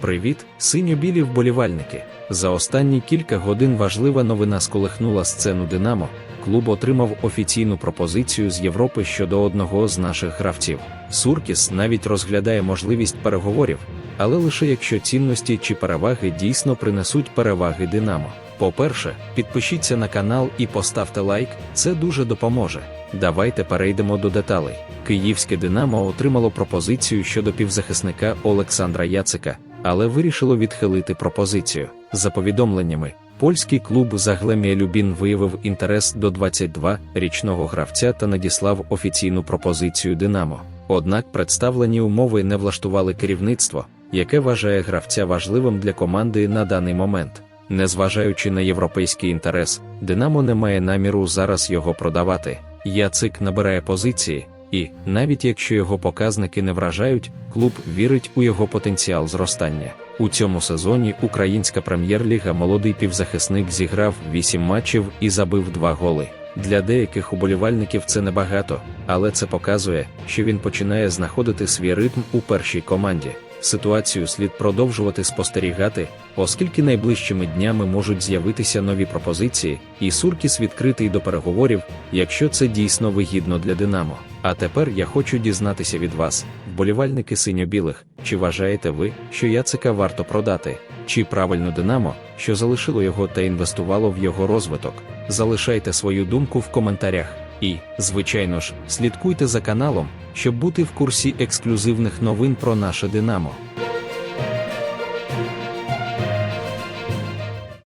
Привіт, синьо-білі вболівальники. За останні кілька годин важлива новина сколихнула сцену Динамо. Клуб отримав офіційну пропозицію з Європи щодо одного з наших гравців. Суркіс навіть розглядає можливість переговорів, але лише якщо цінності чи переваги дійсно принесуть переваги Динамо. По-перше, підпишіться на канал і поставте лайк, це дуже допоможе. Давайте перейдемо до деталей. Київське Динамо отримало пропозицію щодо півзахисника Олександра Яцика, але вирішило відхилити пропозицію. За повідомленнями, польський клуб Заглемія Любін виявив інтерес до 22-річного гравця та надіслав офіційну пропозицію Динамо. Однак представлені умови не влаштували керівництво, яке вважає гравця важливим для команди на даний момент. Незважаючи на європейський інтерес, Динамо не має наміру зараз його продавати. Яцик набирає позиції, і, навіть якщо його показники не вражають, клуб вірить у його потенціал зростання. У цьому сезоні українська прем'єр-ліга молодий півзахисник зіграв 8 матчів і забив 2 голи. Для деяких уболівальників це небагато, але це показує, що він починає знаходити свій ритм у першій команді. Ситуацію слід продовжувати спостерігати, оскільки найближчими днями можуть з'явитися нові пропозиції, і Суркіс відкритий до переговорів, якщо це дійсно вигідно для Динамо. А тепер я хочу дізнатися від вас, вболівальники синьо-білих, чи вважаєте ви, що Яцика варто продати, чи правильно Динамо, що залишило його та інвестувало в його розвиток? Залишайте свою думку в коментарях. І, звичайно ж, слідкуйте за каналом, щоб бути в курсі ексклюзивних новин про наше Динамо.